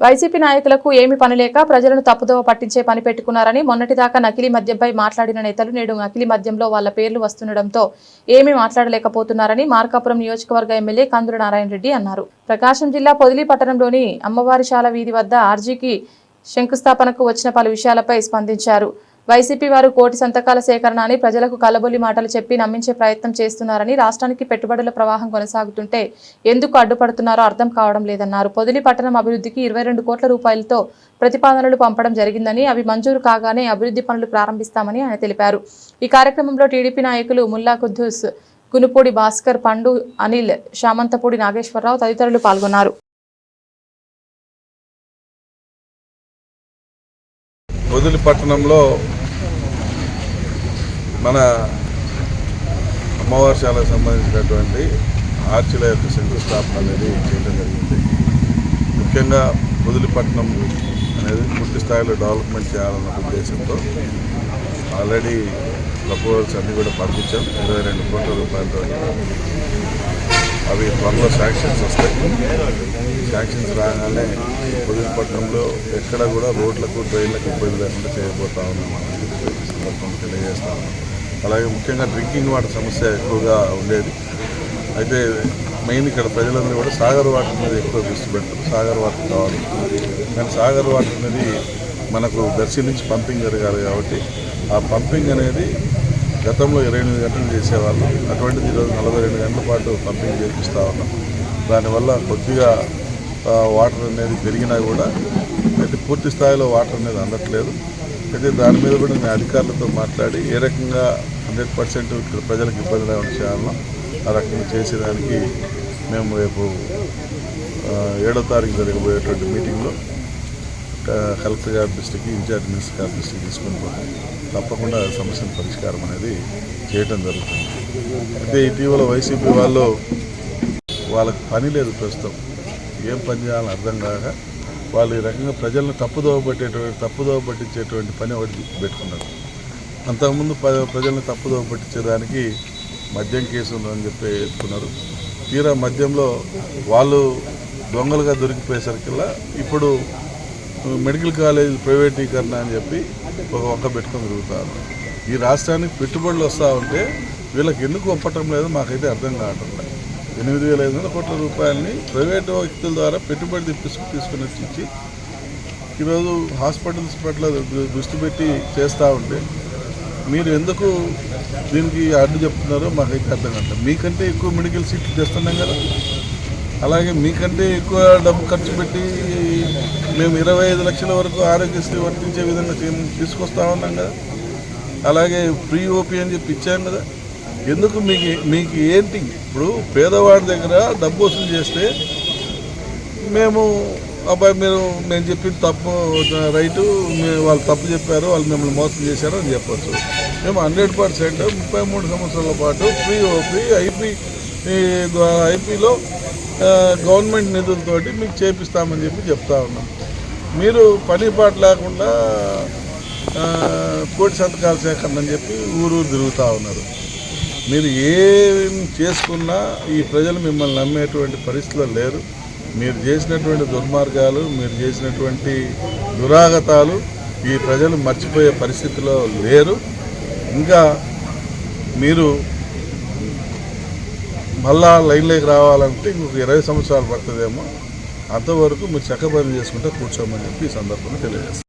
YCP నాయకులకు ఏమి పనిలేక ప్రజలను తప్పుదోవ పట్టించే పని పెట్టుకున్నారని మొన్నటిదాకా నకిలీ మద్యంపై మాట్లాడిన నేతలు నేడు నకిలీ మద్యంలో వాళ్ళ పేర్లు వస్తుండటంతో ఏమీ మాట్లాడలేకపోతున్నారని మార్కాపురం నియోజకవర్గ ఎమ్మెల్యే కందుల నారాయణ రెడ్డి అన్నారు. ప్రకాశం జిల్లా పొదిలి పట్టణంలోని అమ్మవారిశాల వీధి వద్ద ఆర్జీకి శంకుస్థాపనకు వచ్చిన పలు విషయాలపై స్పందించారు. వైసీపీ వారు కోటి సంతకాల సేకరణ అని ప్రజలకు కలబొల్లి మాటలు చెప్పి నమ్మించే ప్రయత్నం చేస్తున్నారని రాష్ట్రానికి పెట్టుబడుల ప్రవాహం కొనసాగుతుంటే ఎందుకు అడ్డుపడుతున్నారో అర్థం కావడం లేదన్నారు. పొదిలి పట్టణం అభివృద్ధికి ఇరవై రెండు కోట్ల రూపాయలతో ప్రతిపాదనలు పంపడం జరిగిందని అవి మంజూరు కాగానే అభివృద్ధి పనులు ప్రారంభిస్తామని ఆయన తెలిపారు. ఈ కార్యక్రమంలో టీడీపీ నాయకులు ముల్లా కుద్దూస్ గునుపూడి భాస్కర్ పండు అనిల్ శామంతపూడి నాగేశ్వరరావు తదితరులు పాల్గొన్నారు. వదిలి పట్టణంలో మన అమ్మవారిశాలకు సంబంధించినటువంటి ఆర్చిల యొక్క శంకుస్థాపన అనేది చేయడం జరిగింది. ముఖ్యంగా వదిలిపట్నం అనేది పూర్తి స్థాయిలో డెవలప్మెంట్ చేయాలన్న ఉద్దేశంతో ఆల్రెడీ ప్రపోజల్స్ అన్నీ కూడా పంపించాం. ఇరవై రెండు కోట్ల రూపాయలతో అవి త్వరలో శాంక్షన్స్ వస్తాయి. శాంక్షన్స్ రాగానే పొదిలిపట్నంలో ఎక్కడ కూడా రోడ్లకు ట్రైన్లకు ఇబ్బంది లేకుండా చేయబోతా ఉన్నాం అని సందర్భంగా తెలియజేస్తా ఉన్నాం. అలాగే ముఖ్యంగా డ్రింకింగ్ వాటర్ సమస్య ఎక్కువగా ఉండేది. అయితే మెయిన్ ఇక్కడ ప్రజలందరూ కూడా సాగర్ వాటర్ మీద ఎక్కువ దృష్టి పెడతారు. సాగర్ వాటర్ కావాలి. కానీ సాగర్ వాటర్ అనేది మనకు దర్శి నుంచి పంపింగ్ జరగాలి కాబట్టి ఆ పంపింగ్ అనేది గతంలో ఇరవై ఎనిమిది గంటలు చేసేవాళ్ళు. అటువంటిది ఈరోజు నలభై రెండు గంటల పాటు పంపింగ్ చేపిస్తూ ఉన్నాం. దానివల్ల కొద్దిగా వాటర్ అనేది పెరిగినా కూడా అయితే పూర్తి స్థాయిలో వాటర్ అనేది అందట్లేదు. అయితే దాని మీద కూడా నేను అధికారులతో మాట్లాడి ఏ రకంగా హండ్రెడ్ పర్సెంట్ ఇక్కడ ప్రజలకు ఇబ్బంది లేకుండా చేయాలనో ఆ రకంగా చేసేదానికి మేము రేపు ఏడో తారీఖు జరగబోయేటువంటి మీటింగ్లో కలెక్టర్ గారి దృష్టికి ఇన్ఛార్జ్ మినిస్టర్ గారి దృష్టికి తీసుకొని పోతాం తప్పకుండా సమస్యల పరిష్కారం అనేది చేయటం జరుగుతుంది. అయితే ఇటీవల వైసీపీ వాళ్ళు వాళ్ళకి పని లేదు ప్రస్తుతం. ఏం పని చేయాలని అర్థం కాక వాళ్ళు ఈ రకంగా ప్రజలను తప్పుదోవ పట్టేటువంటి తప్పుదోవ పట్టించేటువంటి పని ఒకటి పెట్టుకున్నారు. అంతకుముందు ప- ప్రజలను తప్పుదోవ పట్టించేదానికి మద్యం కేసు ఉందని చెప్పి ఎత్తుకున్నారు తీరా మద్యంలో వాళ్ళు దొంగలుగా దొరికిపోయేసరికల్లా ఇప్పుడు మెడికల్ కాలేజ్ ప్రైవేటీకరణ అని చెప్పి ఒక వంక పెట్టుకొని తిరుగుతారు ఈ రాష్ట్రానికి పెట్టుబడులు వస్తూ ఉంటే వీళ్ళకి ఎందుకు ఒప్పటం లేదో మాకైతే అర్థం కావటం లేదు. ఎనిమిది వేల ఐదు వందల కోట్ల రూపాయలని ప్రైవేటు వ్యక్తుల ద్వారా పెట్టుబడి తెప్పించుకు తీసుకుని వచ్చి ఈరోజు హాస్పిటల్స్ పట్ల దృష్టి పెట్టి చేస్తూ ఉంటే మీరు ఎందుకు దీనికి అడ్డు చెప్తున్నారో మాకైతే అర్థం కాదు మీకంటే ఎక్కువ మెడికల్ సీట్లు తెస్తున్నాం కదా. అలాగే మీకంటే ఎక్కువ డబ్బు ఖర్చు పెట్టి మేము ఇరవై ఐదు లక్షల వరకు ఆరోగ్యశ్రీ వర్తించే విధంగా తీసుకొస్తా ఉన్నాం కదా. అలాగే ఫ్రీ ఓపీ అని చెప్పి ఇచ్చాం కదా. ఎందుకు మీకు మీకు ఏంటి? ఇప్పుడు పేదవాడి దగ్గర డబ్బు వసూలు చేస్తే మేము అబ్బాయి మీరు మేము చెప్పిన తప్పు రైటు మీ- వాళ్ళు తప్పు చెప్పారు వాళ్ళు మిమ్మల్ని మోసం చేశారు అని చెప్పచ్చు. మేము హండ్రెడ్ పర్సెంట్ ముప్పై మూడు సంవత్సరాల పాటు ఫ్రీ ఓపీ ఐపీ ఐపీలో గవర్నమెంట్ నిధులతోటి మీకు చేపిస్తామని చెప్పి చెప్తా ఉన్నాం. మీరు పని పాట లేకుండా కోటి సంతకాల సేకరణ అని చెప్పి ఊరూరు తిరుగుతూ ఉన్నారు. మీరు ఏం చేసుకున్నా ఈ ప్రజలు మిమ్మల్ని నమ్మేటువంటి పరిస్థితిలో లేరు. మీరు చేసినటువంటి దుర్మార్గాలు మీరు చేసినటువంటి దురాగతాలు ఈ ప్రజలు మర్చిపోయే పరిస్థితిలో లేరు. ఇంకా మీరు మళ్ళా లైన్లోకి రావాలంటే ఇంకొక ఇరవై సంవత్సరాలు పడుతుందేమో. అంతవరకు మీరు చక్కబని చేసుకుంటే కూర్చోమని చెప్పి ఈ సందర్భంగా తెలియజేస్తాను.